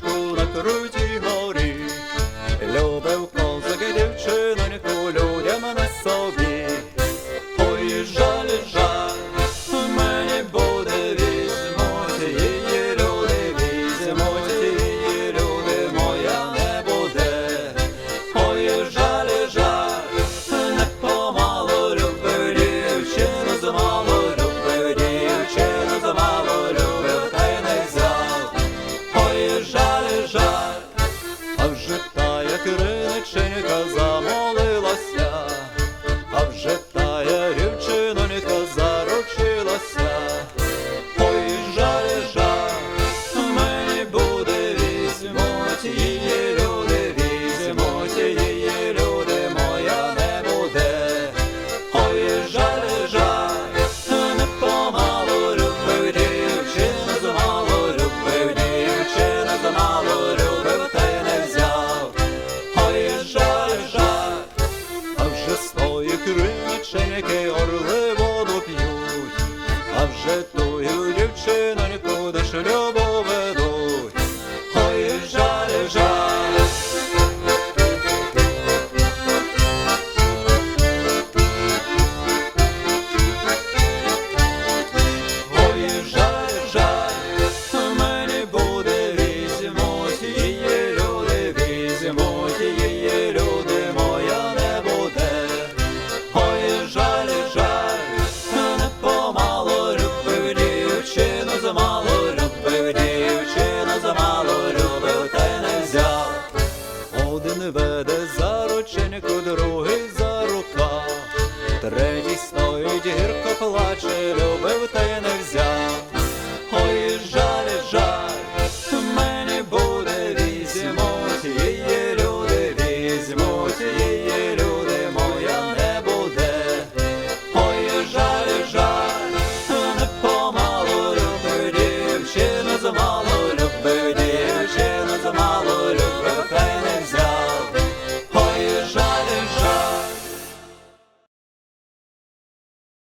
tu ratruji hori закрили, чи не казав. Житую дівчину нікуди ж любове веде за рученьку, другий за рука, третій стоїть, гірко плаче, любив та й не взяв.